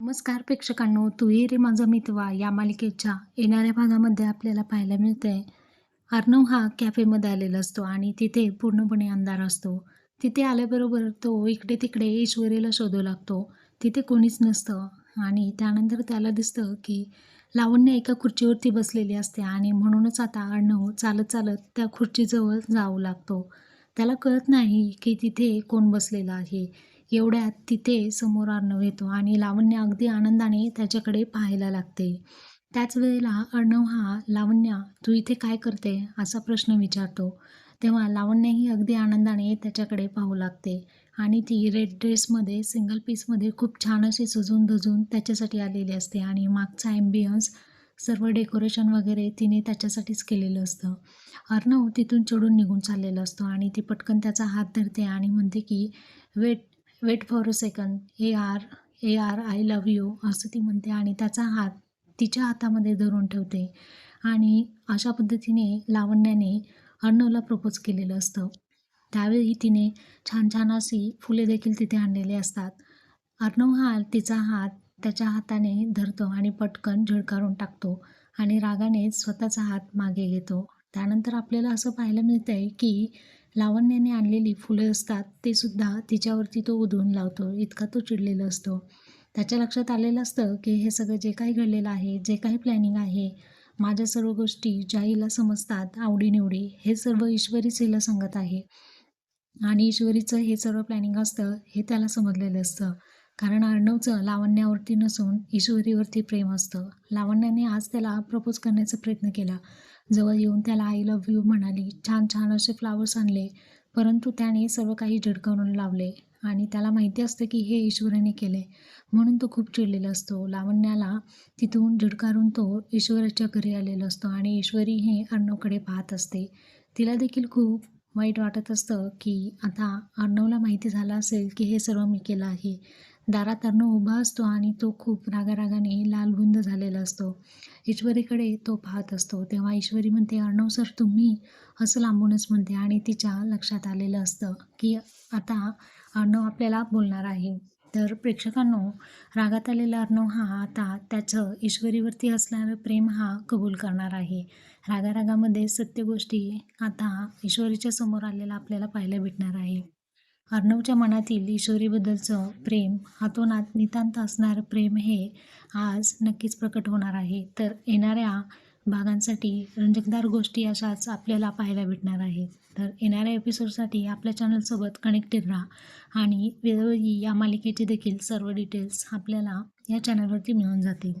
नमस्कार प्रेक्षकांनो तुही रे माझा मितवा या मालिकेच्या येणाऱ्या भागामध्ये आपल्याला पाहायला मिळतंय. अर्णव हा कॅफेमध्ये आलेला असतो आणि तिथे पूर्णपणे अंधार असतो. तिथे आल्याबरोबर तो इकडे तिकडे ईश्वरीला शोधू लागतो. तिथे कोणीच नसतं आणि त्यानंतर त्याला दिसतं की लावण्य एका खुर्चीवरती बसलेली असते आणि म्हणूनच आता अर्णव चालत चालत त्या खुर्चीजवळ जाऊ लागतो. त्याला कळत नाही की तिथे कोण बसलेलं आहे. एवढ्यात तिथे समोर अर्णव येतो आणि लावण्य अगदी आनंदाने त्याच्याकडे पाहायला लागते. त्याच वेळेला अर्णव हा लावण्य तू इथे काय करते? असा प्रश्न विचारतो. तेव्हा लावण्यही अगदी आनंदाने त्याच्याकडे पाहू लागते आणि ती रेड ड्रेसमध्ये सिंगल पीसमध्ये खूप छान अशी सजून धजून त्याच्यासाठी आलेली असते आणि मागचा ॲम्बियन्स सर्व डेकोरेशन वगैरे तिने त्याच्यासाठीच केलेलं असतं. अर्णव तिथून चढून निघून चाललेलं असतो आणि ती पटकन त्याचा हात धरते आणि म्हणते की wait wait for a second A R A R I love you असं ती म्हणते आणि त्याचा हात तिच्या हातामध्ये धरून ठेवते. आणि अशा पद्धतीने लावण्याने अर्णवला प्रपोज केलेलं असतं. त्यावेळी तिने छान छान अशी फुले देखील तिथे आणलेली असतात. अर्णव हा तिचा हात त्याच्या हाताने धरतो आणि पटकन झळकारून टाकतो आणि रागाने स्वतःचा हात मागे घेतो. त्यानंतर आपल्याला असं पाहायला मिळतं आहे की लावण्याने आणलेली फुलं असतात ते सुद्धा तिच्यावरती तो उधळून लावतो. इतका तो चिडलेला असतो. त्याच्या लक्षात आलेलं असतं की हे सगळं जे काही घडलेलं आहे जे काही प्लॅनिंग आहे माझ्या सर्व गोष्टी ज्या हिला समजतात आवडीनिवडी हे सर्व ईश्वरीच हिला सांगत आहे. आणि ईश्वरीचं हे सर्व प्लॅनिंग असतं हे त्याला समजलेलं असतं. कारण अर्णवचं लावण्यावरती नसून ईश्वरीवरती प्रेम असतं. लावण्याने आज त्याला प्रपोज करण्याचा प्रयत्न केला. जवळ येऊन त्याला आय लव्ह यू म्हणाली. छान छान असे फ्लावर्स आणले. परंतु त्याने सर्व काही झिडकावून लावले. आणि त्याला माहिती असतं की हे ईश्वराने केले. म्हणून तो खूप चिडलेला असतो. लावण्याला तिथून झिडकारून तो ईश्वराच्या घरी आलेला असतो आणि ईश्वरी हे अर्णवकडे पाहत असते. तिला देखील खूप वाईट वाटत असतं की आता अर्णवला माहिती झालं असेल की हे सर्व मी केलं आहे. दारात अर्णव उभा असतो आणि तो खूप रागारागाने लालबुंद झालेला असतो. ईश्वरीकडे तो पाहत असतो. तेव्हा ईश्वरी म्हणते अर्णव सर तुम्ही असं लांबूनच म्हणते आणि तिच्या लक्षात आलेलं असतं की आता अर्णव आपल्याला बोलणार आहे. तर प्रेक्षकांनो रागात आलेला अर्णव हा आता त्याचं ईश्वरीवरती असणारं प्रेम हा कबूल करणार आहे. रागारागामध्ये सत्य गोष्टी आता ईश्वरीच्या समोर आलेला आपल्याला पाहायला भेटणार आहे. अर्णवच्या मनातील ईश्वरीबद्दलचं प्रेम हातोनात नितांत असणारं प्रेम हे आज नक्कीच प्रकट होणार आहे. तर येणाऱ्या भागांसाठी रंजकदार गोष्टी अशाच आपल्याला पाहायला भेटणार आहेत. तर येणाऱ्या एपिसोडसाठी आपल्या चॅनलसोबत कनेक्टेड राहा आणि वेळोवेळी या मालिकेचे देखील सर्व डिटेल्स आपल्याला या चॅनलवरती मिळून जातील.